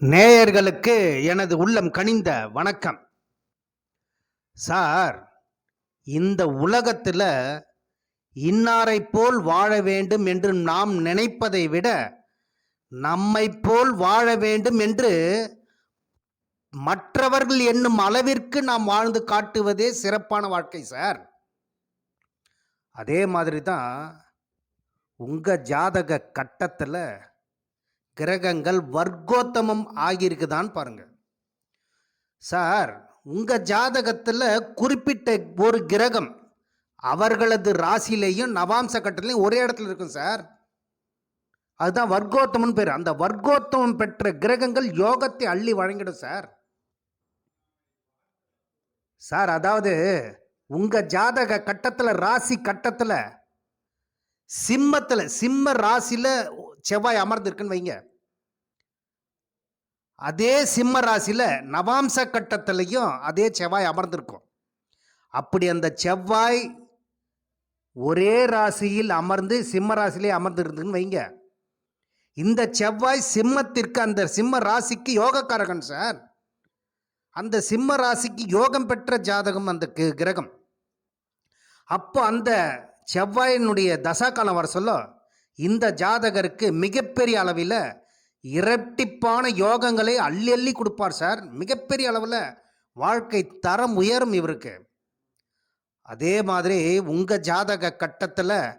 நேயர்களுக்கு எனது உள்ளம் கனிந்த வணக்கம். சார் இந்த உலகத்தில் இன்னாரைப் போல் வாழ வேண்டும் என்று நாம் நினைப்பதை விட நம்மைப் போல் வாழ வேண்டும் என்று மற்றவர்கள் என்னும் அளவிற்கு நாம் வாழ்ந்து காட்டுவதே சிறப்பான வாழ்க்கை சார். அதே மாதிரி தான் உங்கள் ஜாதக கட்டத்தில் கிரகங்கள் வர்க்கோத்தமம் ஆகியிருக்குதான்னு பாருங்க. சார் உங்க ஜாதகத்தில் குறிப்பிட்ட ஒரு கிரகம் அவர்களது ராசியிலையும் நவாம்ச கட்டத்திலையும் ஒரே இடத்துல இருக்கும் சார். அதுதான் வர்க்கோத்தமன் பேர். அந்த வர்க்கோத்தமம் பெற்ற கிரகங்கள் யோகத்தை அள்ளி வழங்கிடும் சார். சார் அதாவது உங்க ஜாதக கட்டத்தில் ராசி கட்டத்தில் சிம்மத்தில் சிம்ம ராசியில் செவ்வாய் அமர்ந்திருக்குன்னு வைங்க. அதே சிம்ம ராசியில் நவாம்ச கட்டத்திலையும் அதே செவ்வாய் அமர்ந்திருக்கும். அப்படி அந்த செவ்வாய் ஒரே ராசியில் அமர்ந்து சிம்ம ராசியிலே அமர்ந்துருதுன்னு வைங்க. இந்த செவ்வாய் சிம்மத்திற்கு அந்த சிம்ம ராசிக்கு யோகக்காரகன் சார். அந்த சிம்ம ராசிக்கு யோகம் பெற்ற ஜாதகம் அந்த கிரகம். அப்போ அந்த செவ்வாயினுடைய தசா காலம் வர சொல்ல இந்த ஜாதகருக்கு மிகப்பெரிய அளவில் இரட்டிப்பான யோகங்களை அள்ளி அள்ளி கொடுப்பார் சார். மிகப்பெரிய அளவில் வாழ்க்கை தரம் உயரும் இவருக்கு. அதே மாதிரி உங்கள் ஜாதக கட்டத்தில்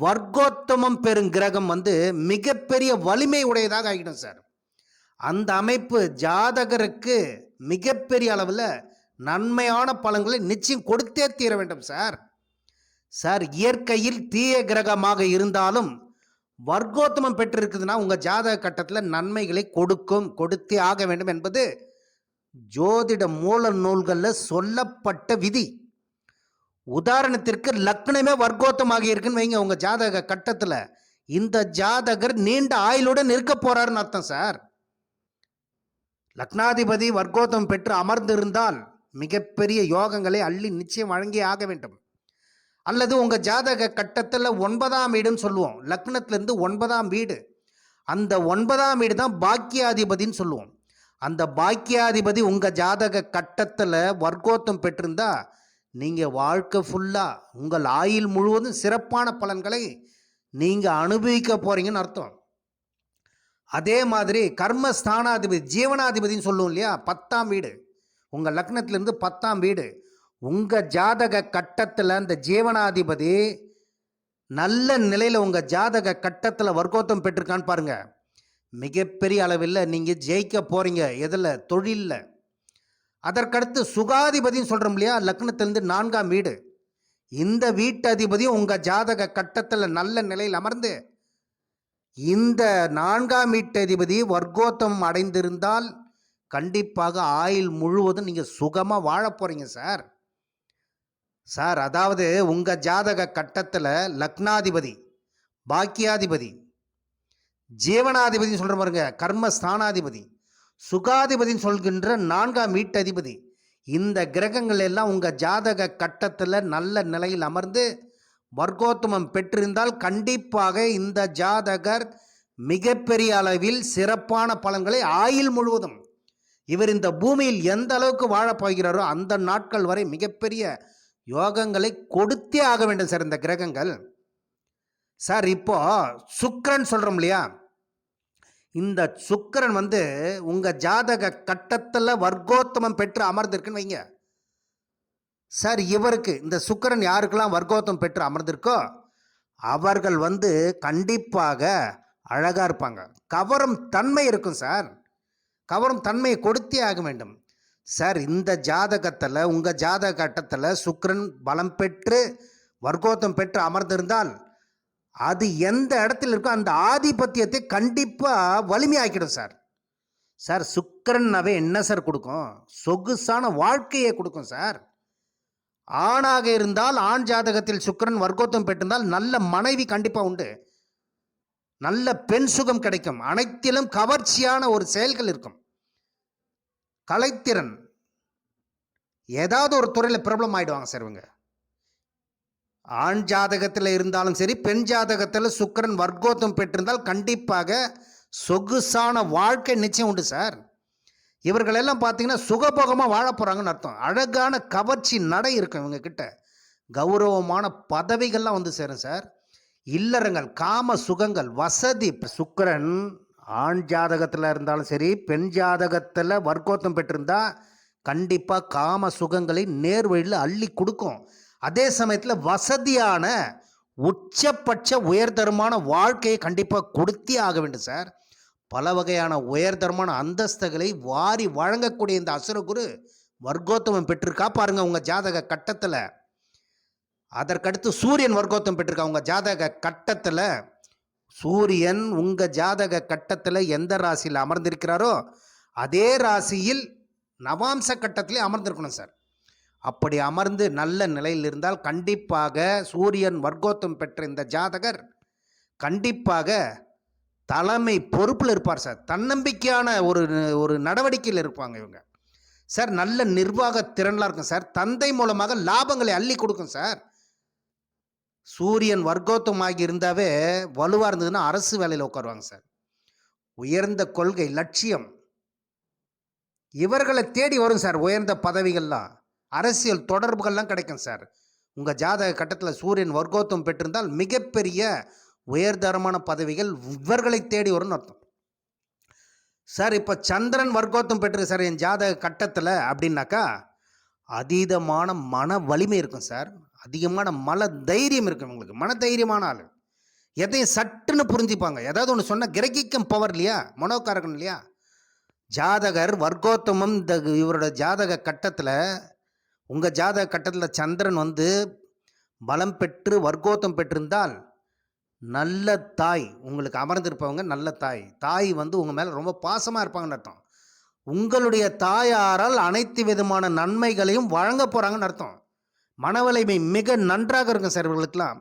வர்க்கோத்தமம் பெறும் கிரகம் வந்து மிகப்பெரிய வலிமை உடையதாக ஆகிடும் சார். அந்த அமைப்பு ஜாதகருக்கு மிகப்பெரிய அளவில் நன்மையான பலன்களை நிச்சயம் கொடுத்தே தீர வேண்டும் சார். சார் இயற்கையில் தீய கிரகமாக இருந்தாலும் வர்க்கோத்தமம் பெற்றிருக்குதுன்னா உங்கள் ஜாதக கட்டத்தில் நன்மைகளை கொடுக்கும் கொடுத்தே ஆக வேண்டும் என்பது ஜோதிட மூல நூல்களில் சொல்லப்பட்ட விதி. உதாரணத்திற்கு லக்னமே வர்க்கோத்தமாக இருக்குன்னு வைங்க உங்கள் ஜாதக கட்டத்தில். இந்த ஜாதகர் நீண்ட ஆயுளுடன் இருக்க போறாருன்னு அர்த்தம் சார். லக்னாதிபதி வர்க்கோத்தம் பெற்று அமர்ந்திருந்தால் மிகப்பெரிய யோகங்களை அள்ளி நிச்சயம் வழங்கி ஆக வேண்டும். அல்லது உங்கள் ஜாதக கட்டத்தில் ஒன்பதாம் வீடுன்னு சொல்லுவோம். லக்னத்திலேருந்து ஒன்பதாம் வீடு. அந்த ஒன்பதாம் வீடு தான் பாக்கியாதிபதின்னு சொல்லுவோம். அந்த பாக்கியாதிபதி உங்கள் ஜாதக கட்டத்தில் வர்க்கோத்தம் பெற்றிருந்தா நீங்கள் வாழ்க்கை ஃபுல்லாக உங்கள் ஆயுள் முழுவதும் சிறப்பான பலன்களை நீங்கள் அனுபவிக்க போகிறீங்கன்னு அர்த்தம். அதே மாதிரி கர்மஸ்தானாதிபதி ஜீவனாதிபதின்னு சொல்லுவோம் இல்லையா? பத்தாம் வீடு. உங்கள் லக்னத்திலேருந்து பத்தாம் வீடு. உங்கள் ஜாதக கட்டத்தில் அந்த ஜீவனாதிபதி நல்ல நிலையில் உங்கள் ஜாதக கட்டத்தில் வர்க்கோத்தம் பெற்றிருக்கான்னு பாருங்கள் மிகப்பெரிய அளவில் நீங்கள் ஜெயிக்க போகிறீங்க எதில்? தொழிலில். அதற்கடுத்து சுகாதிபதினு சொல்கிறோம் இல்லையா? லக்னத்திலேருந்து நான்காம் வீடு. இந்த வீட்டதிபதியும் உங்கள் ஜாதக கட்டத்தில் நல்ல நிலையில் அமர்ந்து இந்த நான்காம் வீட்டதிபதி வர்க்கோத்தம் அடைந்திருந்தால் கண்டிப்பாக ஆயுள் முழுவதும் நீங்கள் சுகமாக வாழ போகிறீங்க சார். சார் அதாவது உங்கள் ஜாதக கட்டத்தில் லக்னாதிபதி பாக்கியாதிபதி ஜீவனாதிபதினு சொல்கிற பாருங்க கர்மஸ்தானாதிபதி சுகாதிபதின்னு சொல்கின்ற நான்காம் வீட்டதிபதி இந்த கிரகங்கள் எல்லாம் உங்கள் ஜாதக கட்டத்தில் நல்ல நிலையில் அமர்ந்து வர்க்கோத்தமம் பெற்றிருந்தால் கண்டிப்பாக இந்த ஜாதகர் மிகப்பெரிய அளவில் சிறப்பான பலன்களை ஆயுள் முழுவதும் இவர் இந்த பூமியில் எந்த அளவுக்கு வாழப் போகிறாரோ அந்த நாட்கள் வரை மிகப்பெரிய யோகங்களை கொடுத்தே ஆக வேண்டும் சார் இந்த கிரகங்கள். சார் இப்போ சுக்கிரன் சொல்கிறோம் இல்லையா? இந்த சுக்கிரன் வந்து உங்கள் ஜாதக கட்டத்தில் வர்க்கோத்தமம் பெற்று அமர்ந்திருக்குன்னு வைங்க. சார் இவருக்கு இந்த சுக்கிரன் யாருக்கெல்லாம் வர்க்கோத்தம் பெற்று அமர்ந்திருக்கோ அவர்கள் வந்து கண்டிப்பாக அழகாக இருப்பாங்க. கவரும் தன்மை இருக்கும் சார். கவரும் தன்மையை கொடுத்தே ஆக வேண்டும். சார் இந்த ஜாதகத்தில் உங்கள் ஜாதக கட்டத்தில் சுக்ரன் பலம் பெற்று வர்க்கோத்தம் பெற்று அமர்ந்திருந்தால் அது எந்த இடத்துல இருக்கோ அந்த ஆதிபத்தியத்தை கண்டிப்பாக வலிமையாக்கிடும் சார். சார் சுக்கரன்னாவே என்ன சார் கொடுக்கும்? சொகுசான வாழ்க்கையை கொடுக்கும் சார். ஆணாக இருந்தால் ஆண் ஜாதகத்தில் சுக்கிரன் வர்க்கோத்தம் பெற்றிருந்தால் நல்ல மனைவி கண்டிப்பாக உண்டு. நல்ல பெண் சுகம் கிடைக்கும். அனைத்திலும் கவர்ச்சியான ஒரு செயல்கள் இருக்கும். கலைத்திறன். ஏதாவது ஒரு துறையில் பிரபலம் ஆகிடுவாங்க சார் இவங்க. ஆண் ஜாதகத்தில் இருந்தாலும் சரி பெண் ஜாதகத்தில் சுக்கிரன் வர்க்கோத்தம் பெற்றிருந்தால் கண்டிப்பாக சொகுசான வாழ்க்கை நிச்சயம் உண்டு சார் இவர்களெல்லாம் பார்த்தீங்கன்னா சுகபோகமாக வாழ போகிறாங்கன்னு அர்த்தம். அழகான கவர்ச்சி நடை இருக்கும் இவங்க கிட்ட. கௌரவமான பதவிகள்லாம் வந்து சேரும் சார் இல்லறங்கள் காம சுகங்கள் வசதி சுக்கிரன் ஆண் ஜாதகத்தில் இருந்தாலும் சரி பெண் ஜாதகத்தில் வர்க்கோத்தம் பெற்றிருந்தால் கண்டிப்பாக காம சுகங்களை நேர் வழியில் அள்ளி கொடுக்கும். அதே சமயத்தில் வசதியான உச்சபட்ச உயர்தரமான வாழ்க்கையை கண்டிப்பாக கொடுத்தே ஆக வேண்டும் சார். பல வகையான உயர்தரமான அந்தஸ்துகளை வாரி வழங்கக்கூடிய இந்த அசுரகுரு வர்க்கோத்தமம் பெற்றிருக்கா பாருங்க உங்கள் ஜாதக கட்டத்தில். அதற்கடுத்து சூரியன் வர்க்கோத்தம் பெற்றிருக்கா உங்கள் ஜாதக கட்டத்தில். சூரியன் உங்கள் ஜாதக கட்டத்தில் எந்த ராசியில் அமர்ந்திருக்கிறாரோ அதே ராசியில் நவாம்ச கட்டத்திலே அமர்ந்திருக்கணும் சார். அப்படி அமர்ந்து நல்ல நிலையில் இருந்தால் கண்டிப்பாக சூரியன் வர்க்கோத்தம் பெற்ற இந்த ஜாதகர் கண்டிப்பாக தலைமை பொறுப்பில் இருப்பார் சார். தன்னம்பிக்கையான ஒரு ஒரு நடவடிக்கையில் இருப்பாங்க இவங்க. சார் நல்ல நிர்வாக திறன்லாம் இருக்கும் சார். தந்தை மூலமாக லாபங்களை அள்ளி கொடுக்கும் சார். சூரியன் வர்க்கோத்தமாகி இருந்தாவே வலுவாக இருந்ததுன்னா அரசு வேலையில் உட்காருவாங்க சார். உயர்ந்த கொள்கை லட்சியம். இவர்களை தேடி வரும் சார் உயர்ந்த பதவிகள்லாம். அரசியல் தொடர்புகள்லாம் கிடைக்கும் சார். உங்கள் ஜாதக கட்டத்தில் சூரியன் வர்க்கோத்தம் பெற்றிருந்தால் மிகப்பெரிய உயர்தரமான பதவிகள் இவர்களை தேடி வரும்னு அர்த்தம். சார் இப்போ சந்திரன் வர்க்கோத்தம் பெற்று சார் என் ஜாதக கட்டத்தில் அப்படின்னாக்கா அதீதமான மன வலிமை இருக்கும் சார். அதிகமான மன தைரியம் இருக்கும் உங்களுக்கு மன தைரியமான ஆள். எதையும் சட்டுன்னு புரிஞ்சுப்பாங்க. ஏதாவது ஒன்று சொன்னால் கிரகிக்கும் பவர் இல்லையா? மனோக்காரகன் இல்லையா? ஜாதகர் வர்க்கோத்தமம் இந்த இவரோட ஜாதக கட்டத்தில் உங்கள் ஜாதக கட்டத்தில் சந்திரன் வந்து பலம் பெற்று வர்க்கோத்தம் பெற்றிருந்தால் நல்ல தாய். உங்களுக்கு அமர்ந்திருப்பவங்க நல்ல தாய். தாய் வந்து உங்கள் மேலே ரொம்ப பாசமாக இருப்பாங்கன்னு அர்த்தம். உங்களுடைய தாயாரால் அனைத்து விதமான நன்மைகளையும் வழங்க போகிறாங்கன்னு அர்த்தம். மனவலைமை மிக நன்றாக இருக்கும் சார் இவங்களுக்குலாம்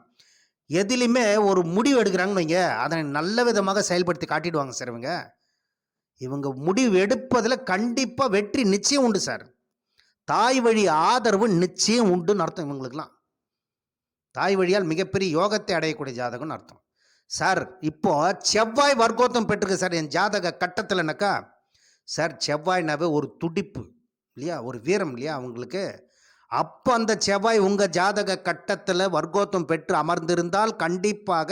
எதிலுமே ஒரு முடிவு எடுக்கிறாங்கன்னு வைங்க அதனை நல்ல விதமாக செயல்படுத்தி காட்டிடுவாங்க சார் இவங்க. இவங்க முடிவு எடுப்பதில் கண்டிப்பாக வெற்றி நிச்சயம் உண்டு சார். தாய் வழி ஆதரவு நிச்சயம் உண்டுன்னு அர்த்தம் இவங்களுக்கெல்லாம். தாய் வழியால் மிகப்பெரிய யோகத்தை அடையக்கூடிய ஜாதகம்னு அர்த்தம். சார் இப்போ செவ்வாய் வர்க்கோத்தம் பெற்றிருக்கு சார் என் ஜாதக கட்டத்தில்னாக்கா சார் செவ்வாய்னாவே ஒரு துடிப்பு இல்லையா? ஒரு வீரம் இல்லையா? அவங்களுக்கு அப்போ அந்த செவ்வாய் உங்கள் ஜாதக கட்டத்தில் வர்க்கோத்தம் பெற்று அமர்ந்திருந்தால் கண்டிப்பாக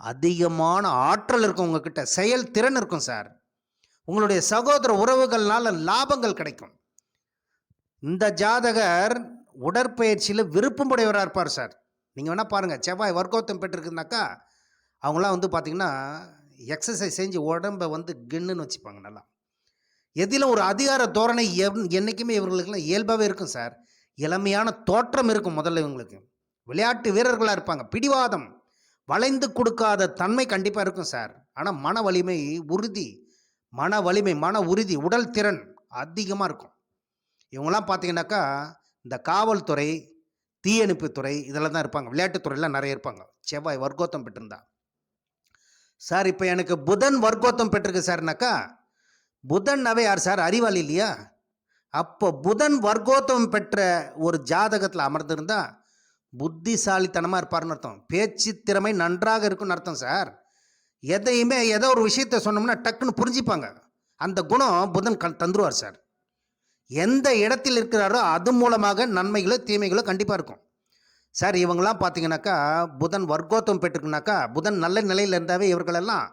அதிகமான ஆற்றல் இருக்கும் உங்ககிட்ட. செயல் திறன் இருக்கும் சார். உங்களுடைய சகோதர உறவுகள்னால லாபங்கள் கிடைக்கும். இந்த ஜாதகர் உடற்பயிற்சியில் விருப்பமுடையவராக இருப்பார் சார். நீங்கள் வேணால் பாருங்கள் செவ்வாய் வர்க்கோத்தம் பெற்றிருக்குனாக்கா அவங்களாம் வந்து பார்த்திங்கன்னா எக்ஸசைஸ் செஞ்சு உடம்பை வந்து கின்னுன்னு வச்சுப்பாங்க நல்லா. எதிலும் ஒரு அதிகார தோரணை எவ் என்றைக்குமே இவர்களுக்கெல்லாம் இயல்பாகவே இருக்கும் சார். இளமையான தோற்றம் இருக்கும் முதல்ல இவங்களுக்கு. விளையாட்டு வீரர்களாக இருப்பாங்க. பிடிவாதம். வளைந்து கொடுக்காத தன்மை கண்டிப்பாக இருக்கும் சார். ஆனால் மன வலிமை உறுதி. மன வலிமை மன உறுதி உடல் திறன் அதிகமாக இருக்கும். இவங்களாம் பார்த்தீங்கன்னாக்கா இந்த காவல்துறை தீயணைப்புத்துறை இதெல்லாம் தான் இருப்பாங்க. விளையாட்டுத்துறையில் நிறைய இருப்பாங்க. செவ்வாய் வர்க்கோத்தம் பெற்றிருந்தா. சார் இப்போ எனக்கு புதன் வர்க்கோத்தம் பெற்றிருக்கு சார்னாக்கா. புதன்னாவே யார் சார்? அறிவாளி இல்லையா? அப்போ புதன் வர்க்கோத்தம் பெற்ற ஒரு ஜாதகத்தில் அமர்ந்திருந்தா புத்திசாலித்தனமாக இருப்பார்னு அர்த்தம். பேச்சு திறமை நன்றாக இருக்குன்னு அர்த்தம் சார். எதையுமே ஏதோ ஒரு விஷயத்த சொன்னோம்னா டக்குன்னு புரிஞ்சுப்பாங்க. அந்த குணம் புதன் க தந்துருவார் சார். எந்த இடத்தில் இருக்கிறாரோ அது மூலமாக நன்மைகளோ தீமைகளோ கண்டிப்பாக இருக்கும். சார் இவங்களாம் பார்த்தீங்கன்னாக்கா புதன் வர்க்கோத்தம் பெற்றுக்குனாக்கா புதன் நல்ல நிலையில் இருந்தாவே இவர்களெல்லாம்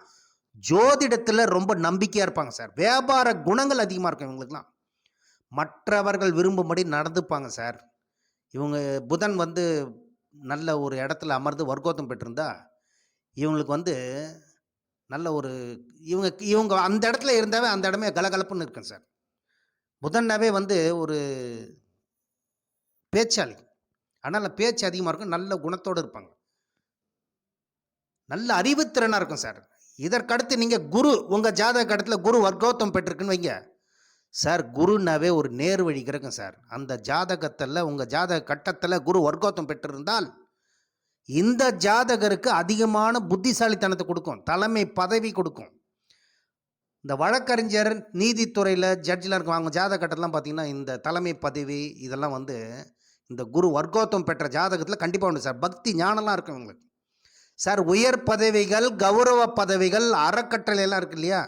ஜோதிடத்தில் ரொம்ப நம்பிக்கையாக இருப்பாங்க சார். வியாபார குணங்கள் அதிகமாக இருக்கும் இவங்களுக்குலாம் மற்றவர்கள் விரும்பும்படி நடந்துப்பாங்க சார். இவங்க புதன் வந்து நல்ல ஒரு இடத்துல அமர்ந்து வர்க்கோத்தம் பெற்றிருந்தா இவங்களுக்கு வந்து நல்ல ஒரு இவங்க இவங்க அந்த இடத்துல இருந்தாவே அந்த இடமே கலகலப்புன்னு இருக்கும் சார். புதன்னாவே வந்து ஒரு பேச்சாளி. அதனால் பேச்சு அதிகமாக இருக்கும் நல்ல குணத்தோடு இருப்பாங்க. நல்ல அறிவுத்திறனாக இருக்கும் சார். இதற்கடுத்து நீங்கள் குரு உங்கள் ஜாதக இடத்துல குரு வர்க்கோத்தம் பெற்றிருக்குன்னு வைங்க. சார் குருனாவே ஒரு நேர் வழி கிரகம் சார். அந்த ஜாதகத்தில் உங்கள் ஜாதக கட்டத்தில் குரு வர்க்கோத்தம் பெற்றிருந்தால் இந்த ஜாதகருக்கு அதிகமான புத்திசாலித்தனத்தை கொடுக்கும் தலைமை பதவி கொடுக்கும். இந்த வழக்கறிஞர் நீதித்துறையில் ஜட்ஜில் இருக்க அவங்க ஜாதக கட்டத்தெல்லாம் பார்த்தீங்கன்னா இந்த தலைமை பதவி இதெல்லாம் வந்து இந்த குரு வர்க்கோத்தம் பெற்ற ஜாதகத்தில் கண்டிப்பாக உண்டு சார். பக்தி ஞானம்லாம் இருக்கும் இவங்களுக்கு சார் உயர் பதவிகள் கௌரவ பதவிகள் அறக்கட்டளை எல்லாம் இருக்கு இல்லையா?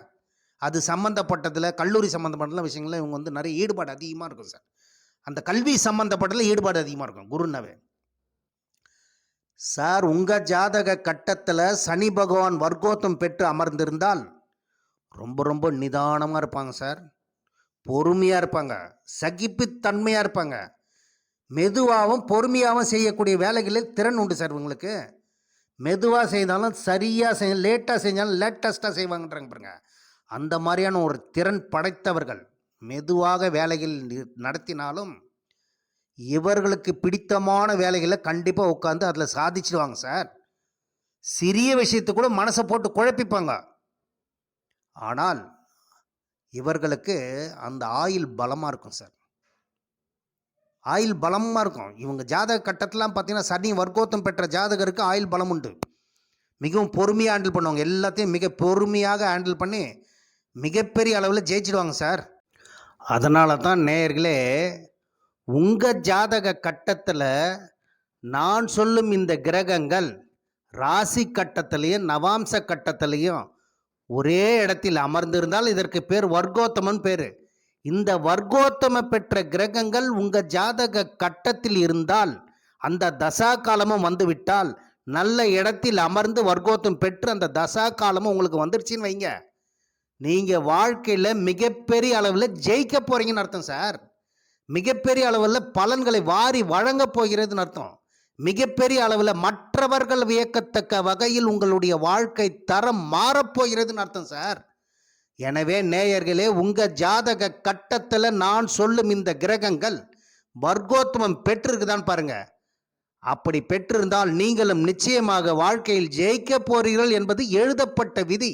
அது சம்மந்தப்பட்டதில் கல்லூரி சம்மந்தப்பட்ட விஷயங்கள்ல இவங்க வந்து நிறைய ஈடுபாடு அதிகமாக இருக்கும் சார். அந்த கல்வி சம்மந்தப்பட்டதில் ஈடுபாடு அதிகமாக இருக்கும் குருனாவே. சார் உங்கள் ஜாதக கட்டத்தில் சனி பகவான் வர்க்கோத்தம் பெற்று அமர்ந்திருந்தால் ரொம்ப ரொம்ப நிதானமாக இருப்பாங்க சார். பொறுமையாக இருப்பாங்க சகிப்புத்தன்மையாக இருப்பாங்க. மெதுவாகவும் பொறுமையாகவும் செய்யக்கூடிய வேலைகளில் திறன் உண்டு சார் உங்களுக்கு மெதுவாக செய்தாலும் சரியாக செய் லேட்டாக செஞ்சாலும் லேட்டஸ்ட்டாக செய்வாங்கன்றாங்க பாருங்கள் அந்த மாதிரியான ஒரு திறன் படைத்தவர்கள் மெதுவாக வேலைகள் நி- நடத்தினாலும் இவர்களுக்கு பிடித்தமான வேலைகளை கண்டிப்பாக உட்காந்து அதில் சாதிச்சிடுவாங்க சார். சிறிய விஷயத்தை கூட மனசை போட்டு குழப்பிப்பாங்க. ஆனால் இவர்களுக்கு அந்த ஆயில் பலமாக இருக்கும் சார். ஆயில் பலமாக இருக்கும். இவங்க ஜாதக கட்டத்திலாம் பார்த்தீங்கன்னா சனி வர்க்கோத்தம் பெற்ற ஜாதகருக்கு ஆயில் பலம் உண்டு. மிகவும் பொறுமையாக ஹேண்டில் பண்ணுவாங்க. எல்லாத்தையும் மிக பொறுமையாக ஹேண்டில் பண்ணி மிகப்பெரிய அளவில் ஜெயிச்சிடுவாங்க சார். அதனால தான் நேயர்களே உங்கள் ஜாதக கட்டத்தில் நான் சொல்லும் இந்த கிரகங்கள் ராசி கட்டத்திலையும் நவாம்ச கட்டத்திலையும் ஒரே இடத்தில் அமர்ந்திருந்தால் இதற்கு பேர் வர்க்கோத்தமன் பேர். இந்த வர்க்கோத்தம பெற்ற கிரகங்கள் உங்கள் ஜாதக கட்டத்தில் இருந்தால் அந்த தசா காலமும் வந்துவிட்டால் நல்ல இடத்தில் அமர்ந்து வர்க்கோத்தம் பெற்று அந்த தசா காலமும் உங்களுக்கு வந்துருச்சுன்னு வைங்க. நீங்கள் வாழ்க்கையில் மிகப்பெரிய அளவில் ஜெயிக்க போகிறீங்கன்னு அர்த்தம் சார். மிகப்பெரிய அளவில் பலன்களை வாரி வழங்க போகிறதுன்னு அர்த்தம். மிகப்பெரிய அளவில் மற்றவர்கள் வியக்கத்தக்க வகையில் உங்களுடைய வாழ்க்கை தரம் மாறப்போகிறதுன்னு அர்த்தம் சார். எனவே நேயர்களே உங்கள் ஜாதக கட்டத்தில் நான் சொல்லும் இந்த கிரகங்கள் வர்க்கோத்தமம் பெற்றிருக்குதான்னு பாருங்க. அப்படி பெற்றிருந்தால் நீங்களும் நிச்சயமாக வாழ்க்கையில் ஜெயிக்க போறீர்கள் என்பது எழுதப்பட்ட விதி.